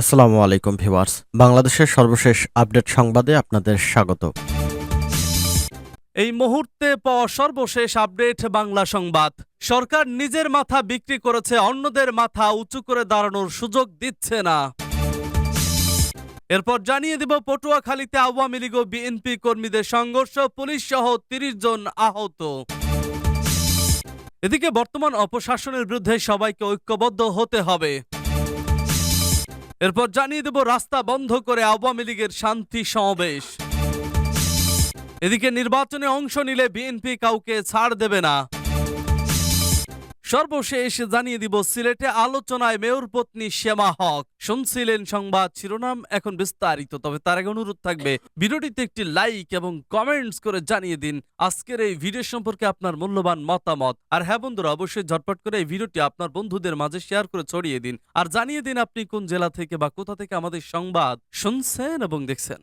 আসসালামু আলাইকুম ভিউয়ার্স। বাংলাদেশের সর্বশেষ আপডেট সংবাদে আপনাদের স্বাগত। এই মুহূর্তে পাওয়া সর্বশেষ আপডেট বাংলা সংবাদ। সরকার নিজের মাথা বিক্রি করেছে, অন্যদের মাথা উঁচু করে দাঁড়ানোর সুযোগ দিচ্ছে না। এরপর জানিয়ে দিব, পটুয়াখালীতে আওয়ামী লীগ ও বিএনপি কর্মীদের সংঘর্ষ পুলিশ সহ তিরিশ জন আহত। এদিকে বর্তমান অপশাসনের বিরুদ্ধে সবাইকে ঐক্যবদ্ধ হতে হবে। এরপর জানিয়ে দেব, রাস্তা বন্ধ করে আওয়ামী লীগের শান্তি সমাবেশ। এদিকে নির্বাচনে অংশ নিলে বিএনপি কাউকে ছাড় দেবে না। সর্বশেষ জানিয়ে দিব সিলেটে আলোচনায় মেয়র পত্নী শ্যামা হক। শুনছিলেন সংবাদ শিরোনাম, এখন বিস্তারিত। তবে তার আগে অনুরোধ থাকবে, ভিডিওটিতে একটি লাইক এবং কমেন্টস করে জানিয়ে দিন আজকের এই ভিডিও সম্পর্কে আপনার মূল্যবান মতামত। আর হ্যাঁ বন্ধুরা, অবশ্যই ঝটপট করে এই ভিডিওটি আপনার বন্ধুদের মাঝে শেয়ার করে ছড়িয়ে দিন। আর জানিয়ে দিন আপনি কোন জেলা থেকে বা কোথা থেকে আমাদের সংবাদ শুনছেন এবং দেখছেন।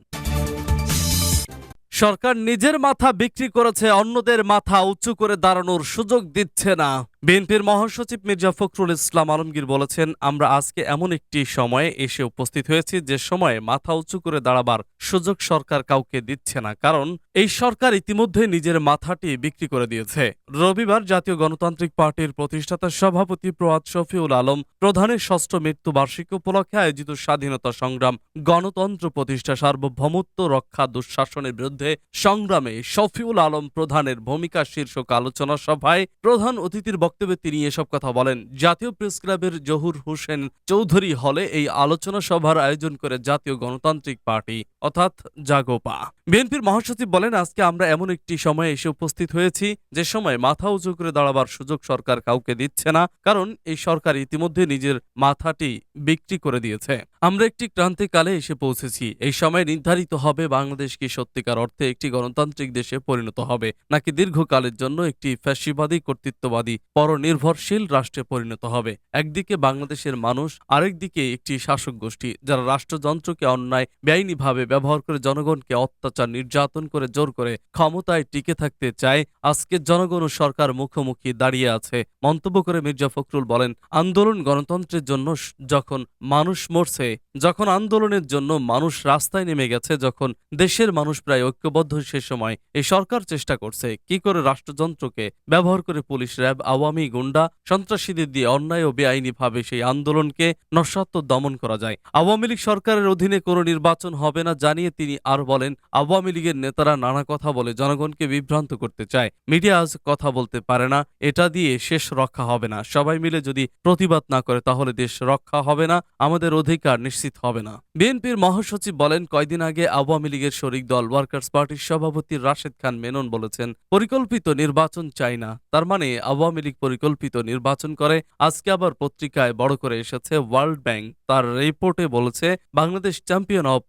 সরকার নিজের মাথা বিক্রি করেছে, অন্যদের মাথা উঁচু করে দাঁড়ানোর সুযোগ দিচ্ছে না। বিএনপির মহাসচিব মির্জা ফখরুল ইসলাম আলমগীর বলেছেন, আমরা আজকে এমন একটি সময়ে এসে উপস্থিত হয়েছি যে সময়ে মাথা উঁচু করে দাঁড়াবার সুযোগ সরকার কাউকে দিচ্ছে না। কারণ এই সরকার ইতিমধ্যে নিজের মাথাটি বিক্রি করে দিয়েছে। রবিবার জাতীয় গণতান্ত্রিক পার্টির প্রতিষ্ঠাতা সভাপতি প্রয়াত শফিউল আলম প্রধানের ষষ্ঠ মৃত্যু বার্ষিকী উপলক্ষে আয়োজিত স্বাধীনতা সংগ্রাম, গণতন্ত্র প্রতিষ্ঠা, সার্বভৌমত্ব রক্ষা দুঃশাসনের বিরুদ্ধে সংগ্রামে শফিউল আলম প্রধানের ভূমিকা শীর্ষক আলোচনা সভায় প্রধান অতিথির বক্তব্যে তিনি এসব কথা বলেন। জাতীয় প্রেস ক্লাবের জহুর হোসেন চৌধুরী হলে এই আলোচনা সভার আয়োজন করে জাতীয় গণতান্ত্রিক পার্টি, অর্থাৎ জাগোপা। বিএনপির মহাসচিব বলেন, আজকে আমরা এমন একটি সময়ে এসে উপস্থিত হয়েছি, যে সময় মাথা উঁচু করে দাঁড়াবার সুযোগ সরকার কাউকে দিচ্ছে না, কারণ এই সরকার ইতিমধ্যে নিজের মাথাটি বিক্রি করে দিয়েছে। আমরা একটি ক্রান্তিকালে এসে পৌঁছেছি। এই সময় নির্ধারিত হবে বাংলাদেশ কি সত্যিকার অর্থে একটি গণতান্ত্রিক দেশে পরিণত হবে, নাকি দীর্ঘকালের জন্য একটি ফ্যাসিবাদী কর্তৃত্ববাদী পরনির্ভরশীল রাষ্ট্রে পরিণত হবে। একদিকে বাংলাদেশের মানুষ, আরেকদিকে একটি শাসক গোষ্ঠী, যারা রাষ্ট্রযন্ত্রকে অন্যায়, বেআইনিভাবে ব্যবহার করে জনগণকে অত্যাচার, নির্যাতন করে জোর করে ক্ষমতায় টিকে থাকতে চায়, আজকে জনগণ ও সরকার মুখোমুখি দাঁড়িয়ে আছে। মন্তব্য করে মির্জা ফখরুল বলেন, আন্দোলন গণতন্ত্রের জন্য যখন মানুষ মরছে যখন আন্দোলনের জন্য মানুষ রাস্তায় নেমে গেছে, যখন দেশের মানুষ প্রায় ঐক্যবদ্ধ সে সময়, এই সরকার চেষ্টা করছে কি করে রাষ্ট্রযন্ত্রকে ব্যবহার করে পুলিশ র্যাব, আওয়ামী গুন্ডা, সন্ত্রাসীদের দিয়ে অন্যায় ও বেআইনিভাবে সেই আন্দোলনকে নস্বাত্ম দমন করা যায়। আওয়ামী লীগ সরকারের অধীনে কোনো নির্বাচন হবে না জানিয়ে তিনি আর বলেন, আওয়ামী লীগের নেতারা নানা কথা বলে জনগণকে বিভ্রান্ত করতে চায়। মিডিয়া আজ কথা বলতে পারে না, এটা দিয়ে শেষ রক্ষা হবে না। সবাই মিলে যদি প্রতিবাদ না করে, তাহলে দেশ রক্ষা হবে না। আমাদের অধিকার নিশ্চিত হবে না। বিএনপির মহাসচিব বলেন, কয়দিন আগে আওয়ামী লীগের শরিক দল ওয়ার্কার্স পার্টির সভাপতি রাশেদ খান মেনন বলেছেন, পরিকল্পিত নির্বাচন চাই না। তার মানে আওয়ামী লীগ পরিকল্পিত নির্বাচন করে, আজকে আবার পত্রিকায় বড় করে এসেছে ওয়ার্ল্ড ব্যাংক। তার রিপোর্টে বলেছে, Bangladesh champion of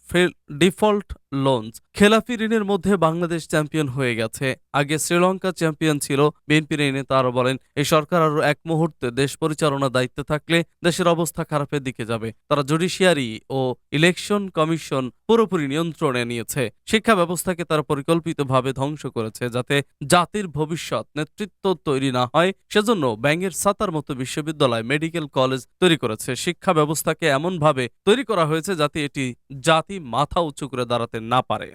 default loans. খেলাফি ঋণের মধ্যে বাংলাদেশ চ্যাম্পিয়ন হয়ে গেছে। আগে শ্রীলঙ্কা চ্যাম্পিয়ন ছিল। বিএনপির এই নেতা বলেন, এই সরকার আরও এক মুহূর্তে দেশ পরিচালনার দায়িত্বে থাকলে দেশের অবস্থা খারাপের দিকে যাবে। তারা জুডিশিয়ারি ও ইলেকশন কমিশন পুরোপুরি নিয়ন্ত্রণে নিয়েছে। শিক্ষা ব্যবস্থাকে তারা পরিকল্পিতভাবে ধ্বংস করেছে যাতে জাতির ভবিষ্যৎ নেতৃত্ব তৈরি না হয়। সেজন্য ব্যাঙের সাতার মতো বিশ্ববিদ্যালয়, মেডিকেল কলেজ তৈরি করেছে। শিক্ষা ব্যবস্থাকে এমনভাবে তৈরি করা হয়েছে যাতে এটি জাতি মাথা উঁচু করে দাঁড়াতে না পারে।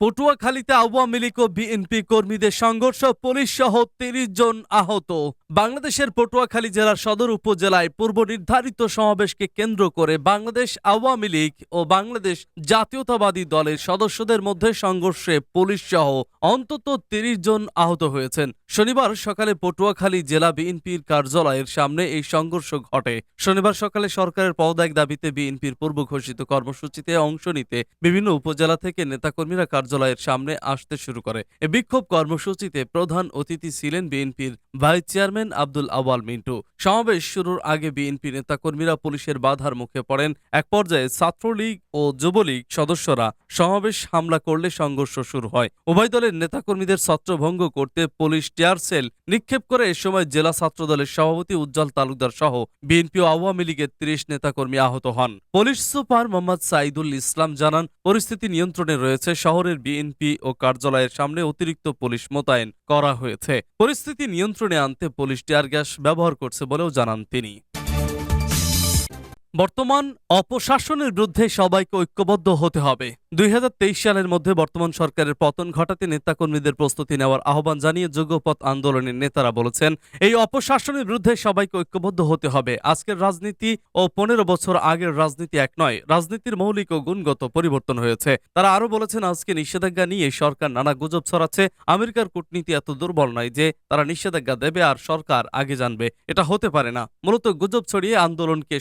পটুয়াখালীতে আওয়ামী লীগ ও বিএনপি কর্মীদের সংঘর্ষ পুলিশ সহ তিরিশ জন আহত। বাংলাদেশের পটুয়াখালী জেলার সদর উপজেলায় পূর্ব নির্ধারিত সমাবেশকে কেন্দ্র করে বাংলাদেশ আওয়ামী লীগ ও বাংলাদেশ জাতীয়তাবাদী দলের সদস্যদের মধ্যে সংঘর্ষে পুলিশ সহ অন্তত তিরিশ জন আহত হয়েছেন। শনিবার সকালে পটুয়াখালী জেলা বিএনপির কার্যালয়ের সামনে এই সংঘর্ষ ঘটে। শনিবার সকালে সরকারের পদত্যাগ দাবিতে বিএনপির পূর্ব ঘোষিত কর্মসূচিতে অংশ নিতে বিভিন্ন উপজেলা থেকে নেতাকর্মীরা কার্যালয়ের সামনে আসতে শুরু করে। এ বিক্ষোভ কর্মসূচিতে প্রধান অতিথি ছিলেন বিএনপির ভাইস চেয়ারম্যান আব্দুল আওয়াল মিন্টু। সমাবেশ শুরুর আগে বিএনপি নেতাকর্মীরা পুলিশের বাধার মুখে পড়েন। এক পর্যায়ে ছাত্রলীগ ও যুবলীগ সদস্যরা সমাবেশ হামলা করলে সংঘর্ষ শুরু হয়। উভয় দলের নেতাকর্মীদের ছত্রভঙ্গ করতে পুলিশ টিয়ার সেল নিক্ষেপ করে এ সময় জেলা ছাত্রদলের সভাপতি উজ্জ্বল তালুকদার সহ বিএনপি ও আওয়ামী লীগের ত্রিশ নেতাকর্মী আহত হন। পুলিশ সুপার মোহাম্মদ সাইদুল ইসলাম জানান, পরিস্থিতি নিয়ন্ত্রণে রয়েছে। শহরের বিএনপি ও কার্যালয়ের সামনে অতিরিক্ত পুলিশ মোতায়েন করা হয়েছে। পরিস্থিতি নিয়ন্ত্রণে আনতে পুলিশ টিয়ার গ্যাস ব্যবহার করছে বলেও জানান তিনি। বর্তমান অপশাসনের বিরুদ্ধে সবাইকে ঐক্যবদ্ধ হতে হবে। দুই সালের মধ্যে বর্তমান সরকারের পতন ঘটাতে নেতাকর্মীদের প্রস্তুতি নেওয়ার আহ্বান জানিয়ে যুগপথ আন্দোলনের নেতারা বলেছেন, এই অপশাসনের বিরুদ্ধে সবাইকে ঐক্যবদ্ধ হতে হবে। আজকের রাজনীতি ও পনেরো বছর আগের রাজনীতি এক নয়, রাজনীতির মৌলিক ও গুণগত পরিবর্তন হয়েছে। তারা আরও বলেছেন, আজকে নিষেধাজ্ঞা নিয়ে সরকার নানা গুজব ছড়াচ্ছে। আমেরিকার কূটনীতি এত দুর্বল নয় যে তারা নিষেধাজ্ঞা দেবে আর সরকার আগে জানবে। এটা হতে পারে না। মূলত গুজব ছড়িয়ে আন্দোলনকে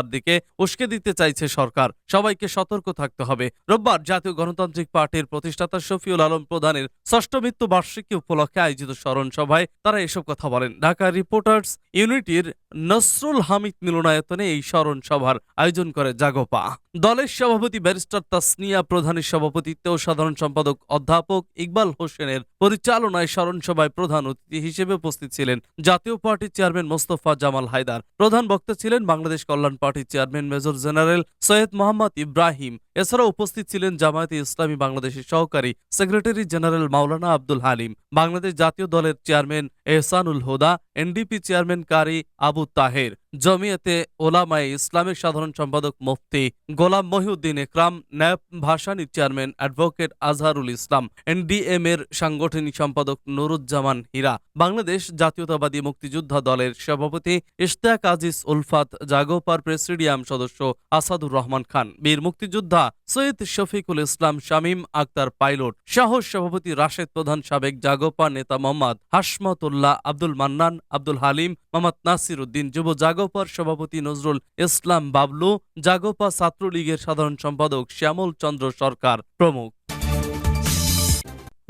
সহিংসতার দিকে উস্কে দিতে চাইছে সরকার। সবাইকে সতর্ক থাকতে হবে। রোববার জাতীয় গণতান্ত্রিক পার্টির প্রতিষ্ঠাতা শফিউল আলম প্রধানের ষষ্ঠ মৃত্যু বার্ষিকী উপলক্ষে আয়োজিত স্মরণ সভায় তারা এসব কথা বলেন। ঢাকা রিপোর্টার্স ইউনিটির নসরুল হামিদ মিলনায়তনে এই স্মরণ সভার আয়োজন করে জাগোপা। দলের সভাপতি ব্যারিস্টার তাসনিয়া প্রধানের সভাপতিত্বে ও সাধারণ সম্পাদক অধ্যাপক ইকবাল হোসেনের পরিচালনায় স্মরণ সভায় প্রধান অতিথি হিসেবে উপস্থিত ছিলেন জাতীয় পার্টির চেয়ারম্যান মোস্তফা জামাল হায়দার। প্রধান বক্তা ছিলেন বাংলাদেশ কল্যাণ পার্টির chairman major general Syed Mohammad Ibrahim. এছাড়াও উপস্থিত ছিলেন জামায়াতে ইসলামী বাংলাদেশের সহকারী সেক্রেটারি জেনারেল মাওলানা আব্দুল হালিম, বাংলাদেশ জাতীয় দলের chairman Ehsanul Huda, NDP chairman Qari Abu Taher, Jamiat-e Ulama-e ইসলামের সাধারণ সম্পাদক Mufti Golam Mohiuddin Ekram NAP ভাসানির chairman advocate Azharul Islam, NDM এর সাংগঠনিক সম্পাদক নুরুজ্জামান হীরা, বাংলাদেশ জাতীয়তাবাদী মুক্তিযোদ্ধা দলের সভাপতি ইশতিয়াক আজিজ উলফাত, জাগোপার প্রেসিডিয়াম সদস্য আসাদুর রহমান খান, বীর মুক্তিযোদ্ধা সৈয়দ শফিকুল ইসলাম, শামীম আক্তার পাইলট সাহস সভাপতি রাশেদ প্রধান সাবেক জাগোপা নেতা মোহাম্মদ হাসমতুল্লাহ আব্দুল মান্নান, আব্দুল হালিম, মোহাম্মদ নাসির উদ্দিন যুব জাগোপার সভাপতি নজরুল ইসলাম বাবলু, জাগোপা ছাত্রলীগের সাধারণ সম্পাদক শ্যামল চন্দ্র সরকার প্রমুখ।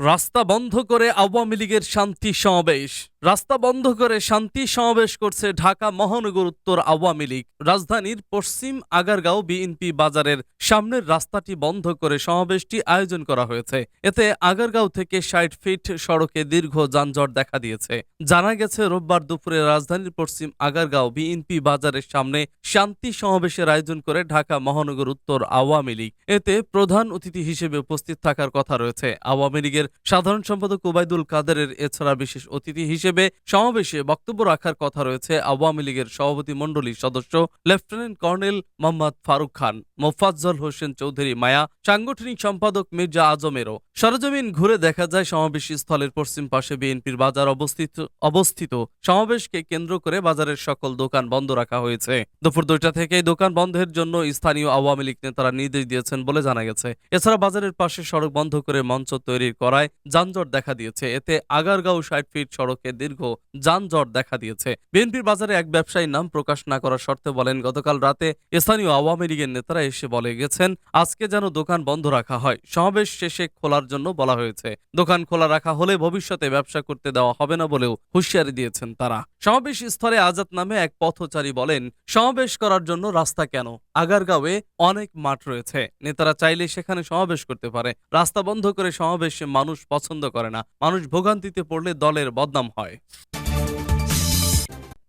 রাস্তা বন্ধ করে আওয়ামী লীগের শান্তি সমাবেশ। রাস্তা বন্ধ করে শান্তি সমাবেশ করছে ঢাকা মহানগর উত্তর আওয়ামী লীগ। রাজধানীর পশ্চিম আগারগাঁও বিএনপি বাজারের সামনের রাস্তাটি বন্ধ করে সমাবেশটি আয়োজন করা হয়েছে। এতে আগারগাঁও থেকে ষাট ফিট সড়কে দীর্ঘ যানজট দেখা দিয়েছে। জানা গেছে, রোববার দুপুরে রাজধানীর পশ্চিম আগারগাঁও বিএনপি বাজারের সামনে শান্তি সমাবেশের আয়োজন করে ঢাকা মহানগর উত্তর আওয়ামী লীগ। এতে প্রধান অতিথি হিসেবে উপস্থিত থাকার কথা রয়েছে। আওয়ামী লীগের সাধারণ সম্পাদক ওবায়দুল কাদেরের এছাড়া বিশেষ অতিথি হিসেবে সমাবেশে বক্তব্য রাখার কথা রয়েছে আওয়ামী লীগের সভাপতি মণ্ডলীর সদস্য লেফটেন্যান্ট কর্নেল মোহাম্মদ ফারুক খান, মোফাজ্জল হোসেন চৌধুরী মায়া, সাংগঠনিক সম্পাদক মির্জা আজমেরও। সরজমিন ঘুরে দেখা যায় সমাবেশ স্থলের পশ্চিম পাশে বিএনপির বাজার অবস্থিত অবস্থিত। সমাবেশকে কেন্দ্র করে বাজারের সকল দোকান বন্ধ রাখা হয়েছে। দুপুর দুইটা থেকে দোকান বন্ধের জন্য স্থানীয় আওয়ামী লীগ নেতারা নির্দেশ দিয়েছেন বলে জানা গেছে। এছাড়া বাজারের পাশে সড়ক বন্ধ করে মঞ্চ তৈরির করায় যানজট দেখা দিয়েছে। এতে আগারগাঁও ষাট ফিট সড়কে দীর্ঘ যানজট দেখা দিয়েছে। বিএনপির বাজারে এক ব্যবসায়ীর নাম প্রকাশ না করার শর্তে বলেন, গতকাল রাতে স্থানীয় আওয়ামী লীগের নেতারা এসে বলে গেছেন, আজকে যেন দোকান বন্ধ রাখা হয়। সমাবেশ শেষে খোলার জন্য বলা হয়েছে, দোকান খোলা রাখা হলে ভবিষ্যতে ব্যবসা করতে দেওয়া হবে না বলেও হুঁশিয়ারি দিয়েছেন তারা। সমাবেশ স্থলে আজাদ নামে এক পথচারী বলেন, সমাবেশ করার জন্য রাস্তা কেন? আগারগাঁওয়ে অনেক মাঠ রয়েছে। নেতারা চাইলে সেখানে সমাবেশ করতে পারে। রাস্তা বন্ধ করে সমাবেশে মানুষ পছন্দ করে না। মানুষ ভোগান্তিতে পড়লে দলের বদনাম হয়।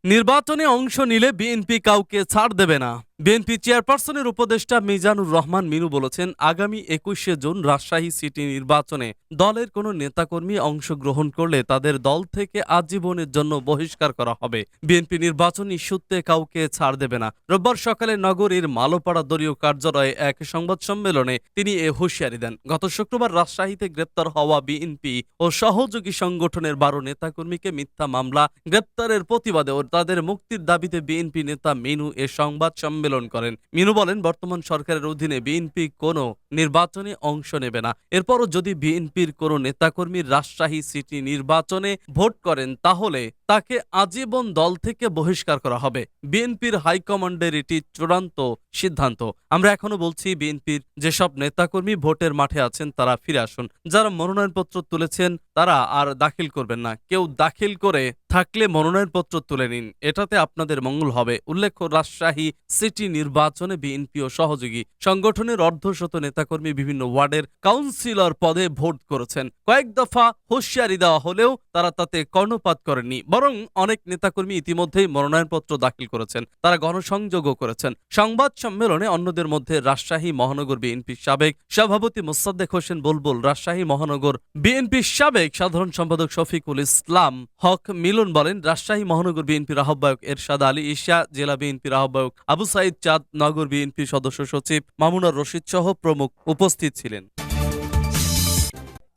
নির্বাচনে অংশ নিলে বিএনপি কাউকে ছাড় দেবে না। বিএনপি চেয়ারপারসনের উপদেষ্টা মিজানুর রহমান মিনু বলেছেন, আগামী একুশে জুন রাজশাহী সিটি নির্বাচনে দলের কোনো নেতাকর্মী অংশগ্রহণ করলে তাদের দল থেকে আজীবনের জন্য বহিষ্কার করা হবে। বিএনপি নির্বাচন ইস্যুতে কাউকে ছাড় দেবে না। রোববার সকালে নগরীর মালোপাড়া দলীয় কার্যালয়ে এক সংবাদ সম্মেলনে তিনি এ হুঁশিয়ারি দেন। গত শুক্রবার রাজশাহীতে গ্রেপ্তার হওয়া বিএনপি ও সহযোগী সংগঠনের বারো নেতাকর্মীকে মিথ্যা মামলা, গ্রেপ্তারের প্রতিবাদে ও তাদের মুক্তির দাবিতে বিএনপি নেতা মিনু এ সংবাদ সম্মেলন করেন। মিনু বলেন, বর্তমান সরকারের অধীনে বিএনপি কোনো নির্বাচনে অংশ নেবে না। এরপরও যদি বিএনপির কোনো নেতাকর্মী রাজশাহী সিটি নির্বাচনে ভোট করেন, তাহলে তাকে আজীবন দল থেকে বহিষ্কার করা হবে। বিএনপির হাইকমান্ডের এটি চূড়ান্ত সিদ্ধান্ত। আমরা এখনও বলছি, বিএনপির যেসব নেতাকর্মী ভোটের মাঠে আছেন, তারা ফিরে আসুন। যারা মনোনয়নপত্র তুলেছেন, তারা আর দাখিল করবেন না। কেউ দাখিল করে থাকলে মনোনয়নপত্র তুলে নিন। এটাতে আপনাদের মঙ্গল হবে। উল্লেখ্য, রাজশাহী সিটি নির্বাচনে বিএনপি ও সহযোগী সংগঠনের অর্ধশত নেতাকর্মী বিভিন্ন ওয়ার্ডের কাউন্সিলর পদে ভোট করেছেন। কয়েক দফা হুঁশিয়ারি দেওয়া হলেও তারা তাতে কর্ণপাত করেননি, বরং অনেক নেতাকর্মী ইতিমধ্যেই মনোনয়নপত্র দাখিল করেছেন। তারা গণসংযোগও করেছেন। সংবাদ সম্মেলনে অন্যদের মধ্যে রাজশাহী মহানগর বিএনপির সাবেক সভাপতি মোসাদ্দেক হোসেন বুলবুল, রাজশাহী মহানগর বিএনপির সাবেক সাধারণ সম্পাদক শফিকুল ইসলাম হক মিলন মিলন বলেন রাজশাহী মহানগর বিএনপির আহ্বায়ক এরশাদ আলী ঈশা জেলা বিএনপির আহ্বায়ক আবু সাইদ চাঁদ, নগর বিএনপির সদস্য সচিব মামুনার রশিদ সহ প্রমুখ উপস্থিত ছিলেন।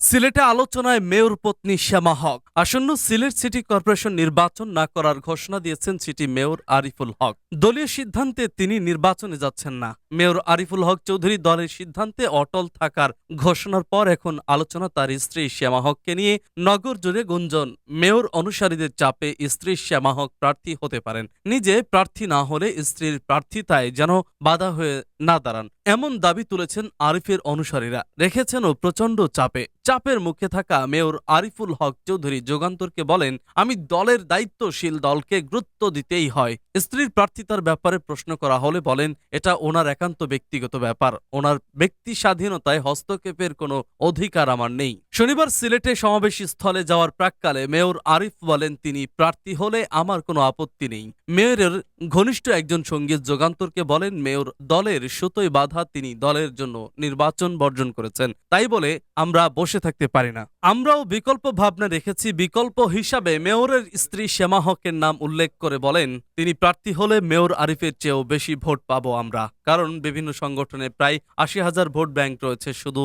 সিলেটে আলোচনায় মেয়র পত্নী শ্যামা হক। আসন্ন সিলেট সিটি কর্পোরেশন নির্বাচন না করার ঘোষণা দিয়েছেন সিটি মেয়র আরিফুল হক। দলীয় সিদ্ধান্তে তিনি নির্বাচনে যাচ্ছেন না। মেয়র আরিফুল হক চৌধুরী দলের সিদ্ধান্তে অটল থাকার ঘোষণার পর এখন আলোচনা তার স্ত্রী শ্যামা হককে নিয়ে। নগর জুড়ে গুঞ্জন, মেয়র অনুসারীদের চাপে স্ত্রী শ্যামা হক প্রার্থী হতে পারেন। নিজে প্রার্থী না হলে স্ত্রীর প্রার্থিতায় যেন বাধা হয়ে না দাঁড়ান। এমন দাবি তুলেছেন আরিফের অনুসারীরা। রেখেছেনও প্রচণ্ড চাপে। চাপের মুখে থাকা মেয়র আরিফুল হক চৌধুরী যোগান্তরকে বলেন, আমি দলের দায়িত্বশীল দলকে গুরুত্ব দিতেই হয়। স্ত্রীর প্রার্থিতার ব্যাপারে প্রশ্ন করা হলে বলেন, এটা ওনার একান্ত ব্যক্তিগত ব্যাপার। ওনার ব্যক্তি স্বাধীনতায় হস্তক্ষেপের কোনো অধিকার আমার নেই। শনিবার সিলেটে সমাবেশ স্থলে যাওয়ার প্রাককালে মেয়র আরিফ বলেন, তিনি প্রার্থী হলে আমার কোনো আপত্তি নেই। মেয়রের ঘনিষ্ঠ একজন সংগীত যোগান্তরকে বলেন, মেয়র দলের সুতোয় বাধা তিনি দলের জন্য নির্বাচন বর্জন করেছেন। তাই বলে আমরা বসে থাকতে পারি না। আমরাও বিকল্প ভাবনা রেখেছি। বিকল্প হিসাবে মেয়রের স্ত্রী শ্যামা হকের নাম উল্লেখ করে বলেন, তিনি প্রার্থী হলে মেয়র আরিফের চেয়েও বেশি ভোট পাবো আমরা। কারণ বিভিন্ন সংগঠনে প্রায় আশি হাজার ভোট ব্যাংক রয়েছে শুধু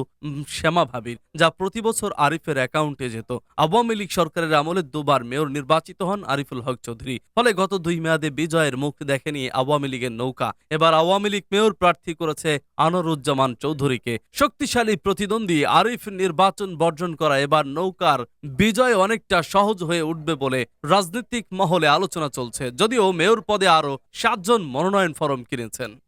শ্যামা ভাবির যা প্রতি বছর আরিফের অ্যাকাউন্টে যেত। আওয়ামী লীগ সরকারের আমলে দুবার মেয়র নির্বাচিত হন আরিফুল হক চৌধুরী। ফলে গত দুই মেয়াদে বিজয়ের মুখ দেখেনি আওয়ামী লীগের নৌকা। এবার আওয়ামী লীগ মেয়র প্রার্থী করেছে আনোরুজ্জামান চৌধুরীকে। শক্তিশালী প্রতিদ্বন্দ্বী আরিফ নির্বাচন বর্জন করা এবার নৌকার বিজয় অনেকটা সহজ হয়ে উঠবে বলে রাজনৈতিক মহলে আলোচনা চলছে। যদিও মেয়র পদে আরও সাতজন মনোনয়ন ফরম কিনেছেন।